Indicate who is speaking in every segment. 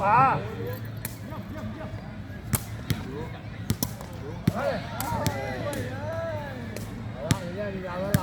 Speaker 1: ปาเฮ้ยเอาละเดี๋ยวเนี่ยเรา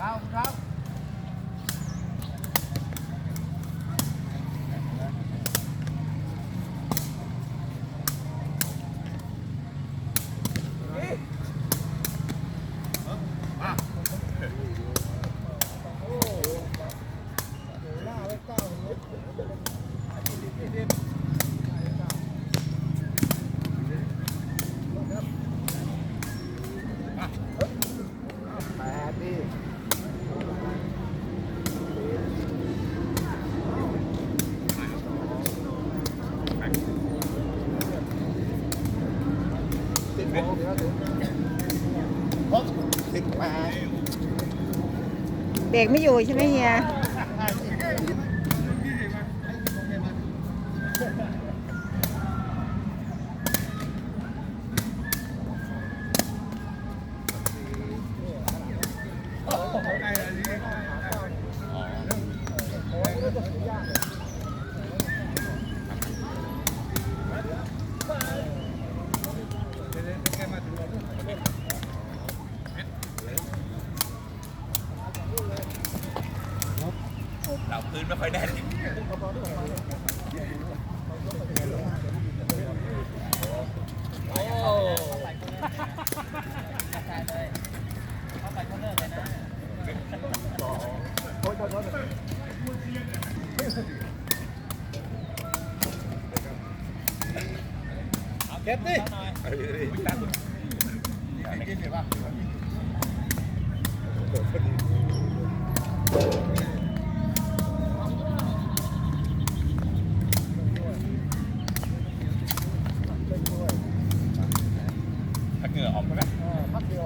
Speaker 1: ครับครับแปดดิ สิบโมงเดี๋ยวถึงครบ
Speaker 2: รกไม่อยู่ใช่ไหมเฮีย
Speaker 3: เร
Speaker 1: ก็บดิ
Speaker 3: ถ้า
Speaker 1: เห
Speaker 4: งื่อออกไหมพักเดียว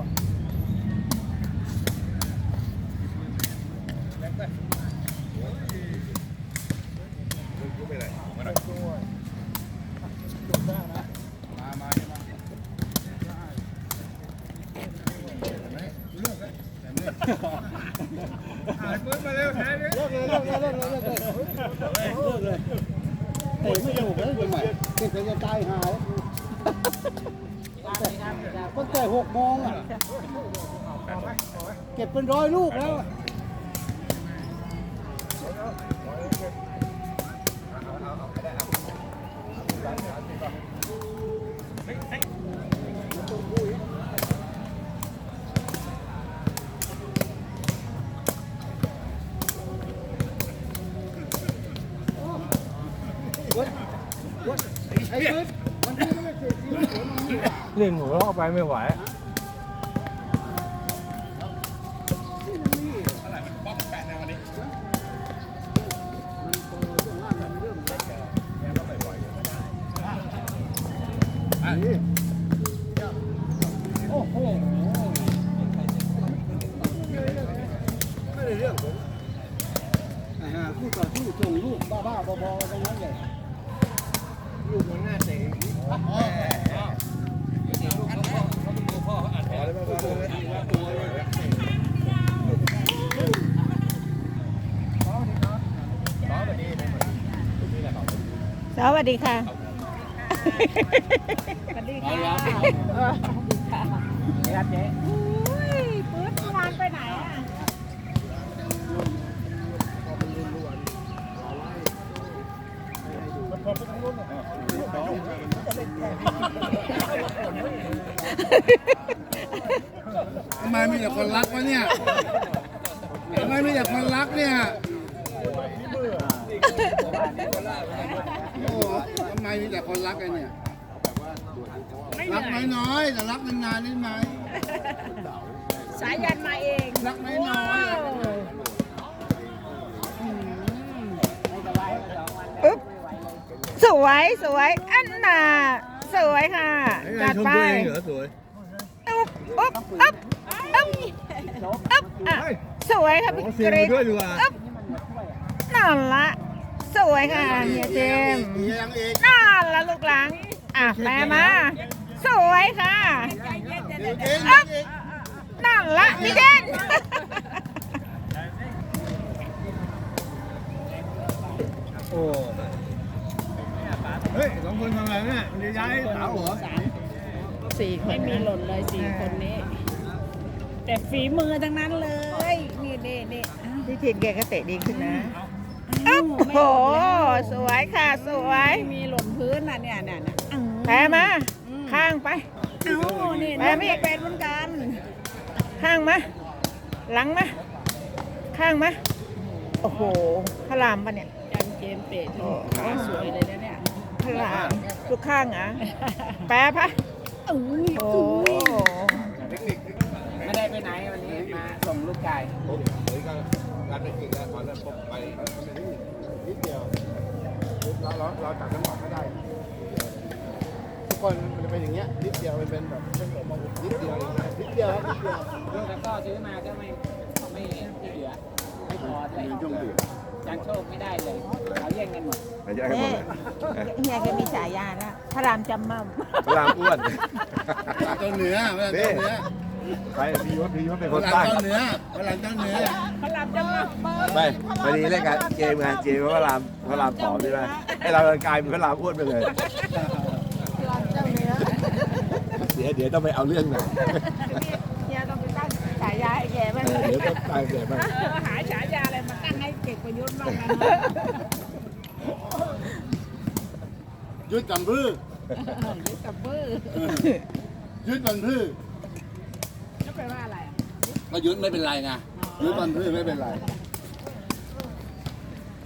Speaker 4: เตะไม่ถูกเลยใหม่เก็บเป็นจะตายหายตั้งแต่หกโมงอะ เก็บเป็นร้อยลูกแล้ว
Speaker 3: เล่นหนูเข้าไปไม่ไหว
Speaker 2: วัสดีค่ะ สวัสดีค่ะเออ
Speaker 4: ครับเจ๊
Speaker 2: อุ้ยปื๊ดเมื่อวานไปไหนอะ
Speaker 4: ทำไมมีแต่คนรักวะเนี่ยทำไมมีแต่คนรักเนี่ยโอ้ทำไมมีแต่คนรักกันเนี่ยรักน้อยๆแต่รักนานๆได้ไหม
Speaker 2: สายยันมาเอง
Speaker 4: รักน้อยๆ
Speaker 2: อึ๊บสวยสวยอันน่ะสวยค่ะจัดไป
Speaker 3: สวย
Speaker 2: อุ๊บอุ๊บอุ๊บอุ๊บอุ๊บอะสวยค่ะพี่กรี๊ด
Speaker 3: ด้วยดีกว่า
Speaker 2: อุ๊บนั่นละ สวยค่ะเฮียเจมส์
Speaker 4: มียังอีก
Speaker 2: นั่นละลูกหลัง อะแปลมา สวยค่ะ
Speaker 4: เดี๋ยวกิน
Speaker 2: อ๊บนั่นละพี่เจน
Speaker 3: โอ้
Speaker 4: เฮ้ยสองคนทำอะไรเนี่ยจะย้ายสาวเหรอ
Speaker 2: สี่คน
Speaker 5: ไม่มีหล่นเลยสี่คนนี้ แต่ฝีมือทั้งนั้นเลย นี่นี่นี่
Speaker 2: พี่ทินแกก็เตะดีขึ้นนะ
Speaker 5: อ้า
Speaker 2: โอ้
Speaker 5: ว
Speaker 2: โหสวยค่ะ สวย
Speaker 5: ไม่มีหล่นพื้นน่ะเนี่ยเนี่ยเนี่ยอื้อ
Speaker 2: แปลมา ข้างไป
Speaker 5: เอ้านี่
Speaker 2: แปล
Speaker 5: นี่
Speaker 2: ไม่
Speaker 5: ไม่เป็นเหมือนกัน
Speaker 2: ข้างมา หลังมาข้างมาโอ้โหพระรามปะเนี่ย
Speaker 5: จันเจมส์เตะที่ขาสวยเลยนะเนี่ย
Speaker 2: พระรามลูกข้างอะแปลปะ
Speaker 5: อุ้ย
Speaker 2: โอ้
Speaker 5: ไม่ได้ไปไหนวันนี้มาส่งลูกไก่
Speaker 1: การเป็นจริงแล้วตอนนั้นผมไป
Speaker 4: นิดเดียวเราเราเราตัดน้ำหนักไม่ได้ ทุกคนมันจะเป็นอย่างเงี้ยนิดเดียวมันเป็นแบบนิดเดียวนิดเดียวนิดเดียว
Speaker 5: แล้วก็ซื้อมาก็ไม่ไม่ไม่เหลือไม่พอเลย
Speaker 4: ช่วงเดียว
Speaker 5: จันโชคไม่ได้เลยเขาแย่งกันหมด
Speaker 1: ไม่ใช่ให้หม
Speaker 2: เฮ้
Speaker 1: ด
Speaker 2: ย
Speaker 1: เลย
Speaker 2: เฮียแกมีฉายาแล้วพระรามจำมั่ม
Speaker 1: พระรามอ้วน
Speaker 4: ต้นเนื้อเวลาต้นเนื้อ
Speaker 1: ไปพี่ว่าพี่ว่าเป็น
Speaker 4: เว
Speaker 1: คน
Speaker 4: ลา
Speaker 1: ตั้ง
Speaker 4: ต้นเนื้อเวลาต้นเนื้อ
Speaker 5: เขาหลับจังเลย
Speaker 1: ไม่พอดีเล่นกันเกมไงเกมพระรามพระรามผอมใช่ไหมให้เรากลายเป็นพระรามอ้วนไปเลย
Speaker 2: เจ้าเนื้อ
Speaker 1: เดี๋ยวเดี๋ยวต้องไปเอาเรื่องหน่อย
Speaker 2: เฮียต้องไปตั้งฉายาให้แกบ้าง
Speaker 1: เออเดี๋ยวต้องตายเสียบ้าง
Speaker 5: เออหาฉายาอะไรมาตั้งให้เก็บประยุทธ์บ้างนะ
Speaker 4: ยุดกันพื้
Speaker 5: ยึดกับมือ
Speaker 4: ยุดกันพื้
Speaker 5: แล้วแปลว่าอะไรอะ
Speaker 4: ก็ยุดไม่เป็นไรไงยุดกันพื้ไม่เป็นไร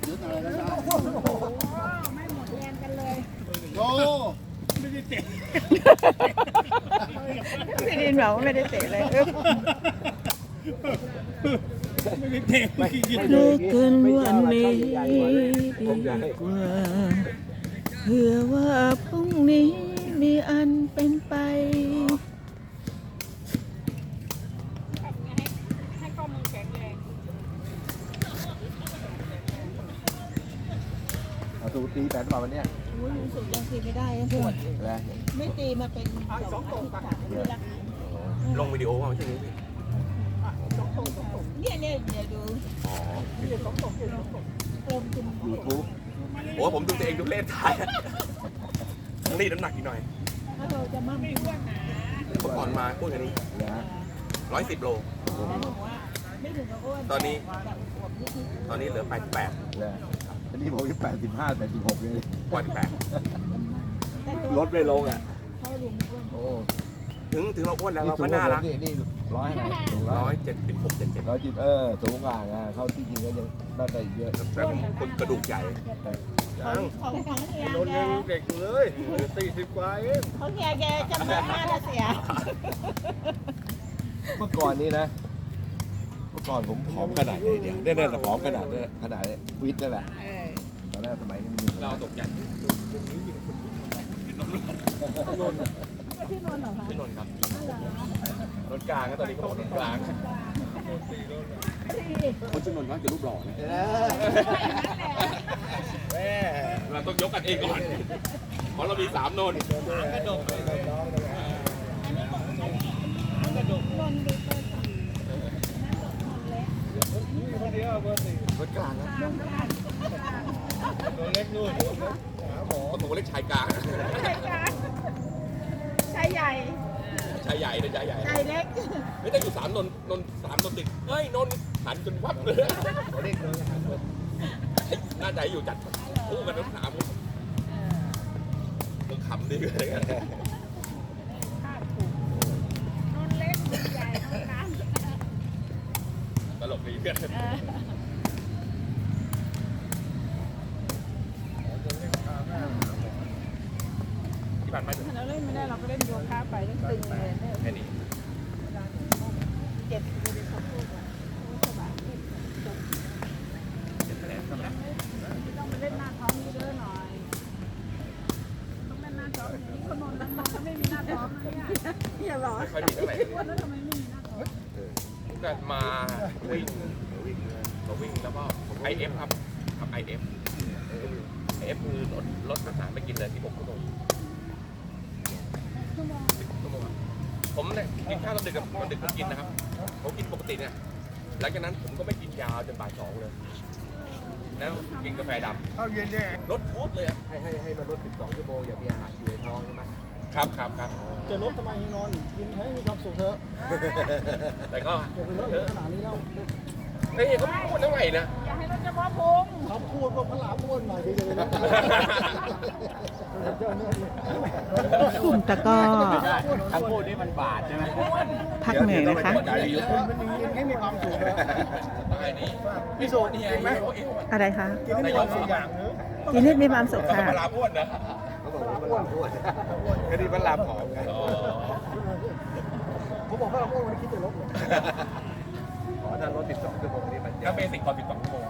Speaker 4: ยุดอะไรก็ได้
Speaker 5: โอ้ไม่หมดแรงกันเลย
Speaker 4: โอ้
Speaker 2: พี่ดินบอกว่าไม่ได้เตะเลยอึ๊บ
Speaker 3: ลูกเกินวันนี้ดีกว่าเผื่อว่าพรุ่งนี้มีอันเป็นไป
Speaker 5: ให้ข้อมือแข็งแรง
Speaker 1: เอาตูตีแปดมาวันเนี้ย
Speaker 2: อุ้ยรู้สึกยังตีไม่ได้ยังปวด
Speaker 1: แล้ว
Speaker 2: ไม่ตีมาเป็นสองอาทิตย์สามอาทิตย์แล้ว
Speaker 1: ลงวิดีโอมาใช่ไหม
Speaker 5: เนี่ยเนี่ยเดี๋ยวดู
Speaker 3: อ๋อยูทูบโอ้ผมดูตัวเองดูเล่นถ่ายต้องรีดน้ำหนักอีกหน่อย
Speaker 5: ถ้าเราจะมั่มไม่อ้วนนะ
Speaker 3: เมื่อก่อนมาพูดกันนี้
Speaker 1: นะ
Speaker 3: ร้อยสิบโล
Speaker 5: แล้วบอกว่าไม่ถึงกับอ้วน
Speaker 3: ตอนนี้
Speaker 5: แบบอวบนิด
Speaker 3: ตอนนี้เหลือแปดแปด
Speaker 1: นะ อันนี้ผมยี่แปดสิบห้าแปดสิบหกเลย
Speaker 3: กว่าแปด
Speaker 5: ๆแต่ตัว
Speaker 3: ลดไม่ลงอะ
Speaker 5: เขาลุงไม่อ้วน
Speaker 1: โอ้
Speaker 3: ถึงถึงเราอ้วนแล้วเราก็น่ารัก
Speaker 1: นี่นี่ร้อยสูงร้
Speaker 3: ร้
Speaker 1: อ
Speaker 3: อยยเจ็ดสิบหกเจ็ดเจ็ด
Speaker 1: ร้อยจิบเออสูงกว่าไงเข้าที่จริงก็ยังน่าจะอีกเยอะ
Speaker 3: แต่ผมคนกระดูกใหญ่
Speaker 5: ของของของเฮีย
Speaker 1: โดน
Speaker 5: แก
Speaker 1: ยังเด็กอยู่เลยสี่สิบกว่าเอง
Speaker 5: ของเฮียแกจำนวนมากนะเสีย
Speaker 1: เมื่อก่อนนี้นะ เมื่อก่อนผมผอมขนาดนี้เดียวได้ได้แต่ผอมขนาดนี้ขนาดนี้วิทย์นั่นแหละ
Speaker 5: เออ
Speaker 1: ตอน แรกสมัยนี้มัน
Speaker 3: เราตกใจ
Speaker 5: ที่นอนเหรอคะ
Speaker 3: พี่นนท์ครับรถกลางก็ตอนนี้ก็บอกรถกลางคนชื่อนนท์ว่าจะรูปหล่อนะเราต้องยกกันเองก่อน เพราะเรามีสามนนท์
Speaker 1: รถกลางนะ
Speaker 3: คนบอกว่าเล็กชายกลาง
Speaker 5: ชายใหญ่
Speaker 3: ชายใหญ่นะชายใหญ่
Speaker 5: ชายเล็ก
Speaker 3: ไม่ได้อยู่สามนนท์นนท์สามนนท์ติดเฮ้ยนนท์หันจนวับเลย
Speaker 1: เด็กเลย
Speaker 3: น่าจะให้อยู่จัดคู่กันทั้งสามมึงขำดีเลยกัน
Speaker 5: นนเล็กนนใหญ่นนกลาง
Speaker 3: ตลกดีเพื่อนที่ผ่านมาถึง
Speaker 5: เราเล่นไม่ได้เราก็เล่นโยคะไปเล่นตึงเลยเนี่ย
Speaker 3: แค่นี้
Speaker 5: เจ็บดูดิเขาพูดว่าสบาย
Speaker 3: เจ็ดคะแนนเท่าไหร่
Speaker 5: ต้องไปเล่นหน้าท้องเยอะๆหน่อย ต้องเล่นหน้าท้องที่คนนอนนั้นมันก็ไม่มีหน้าท้องนะเนี่ยอย่าบอก
Speaker 3: ไม่ ค่อยมีเท่าไหร่
Speaker 5: ว่าแล้วทำไมไม่มีหน้าท้อง
Speaker 3: ก็มาวิ่งมาวิ่งแล้วก็ไอเอฟครับทำไอเอฟไอเอฟคือรถรถอาหารไปกินเลยที่ผมชั่วโมง
Speaker 5: ชั่วโมง
Speaker 3: ชั่วโมงครับผมเนี่ยกินข้าวตอนดึกกับตอนดึกผมกินนะครับผมกินปกติเนี่ยหลังจากนั้นผมก็ไม่กินยาวจนบ่ายสองเลยแล้วกินกาแฟด
Speaker 1: เข้าเย็นเนี่ยำ
Speaker 3: ลดโคตรเลยอะ
Speaker 1: ให้ให้ให้มันลด12ชั่วโมงอย่ามีอาหารอยู่ในท้องใช่ไหม
Speaker 3: ครับครับครับ
Speaker 6: จะลดทำไมให้นอนกินให้มีความสุขเถอะ
Speaker 3: แต่ก็
Speaker 6: อย่าไปเลอะเทอะขนาดนี้แล้ว
Speaker 3: เฮ้ยเขาพูดทั้งไหนนะ
Speaker 5: อย่าให้เราเฉพาะพุง
Speaker 6: เขาพูดว่าพระรามอ้วนหน่อยดีเลยนะ
Speaker 2: กลุ่มตะกร้อ
Speaker 1: คำพูดนี่มันบาดใช่ไหม
Speaker 2: พักเหนื่อยนะคะ
Speaker 6: มันกินให้มีความสุขเถอะ
Speaker 3: ไอ้นี่
Speaker 6: พี่สุกินไหม
Speaker 2: อะไรคะ
Speaker 6: กินให้มีความสุขอย่างเนอะ
Speaker 2: กินให้มีความสุขค่ะ
Speaker 3: เวลาอ้วนนะ
Speaker 1: เขาบอกว่าอ้วนอ้วนก็ดีมันลามผอมไง
Speaker 3: อ๋อ
Speaker 6: ผมบอกว่าเราอ้วนวันนี้คิดจะลดเลย
Speaker 1: อ๋อถ้าลด12ชั่วโมงนี่มันจะ
Speaker 3: ถ้าเบสิกก่อน12ชั่วโมง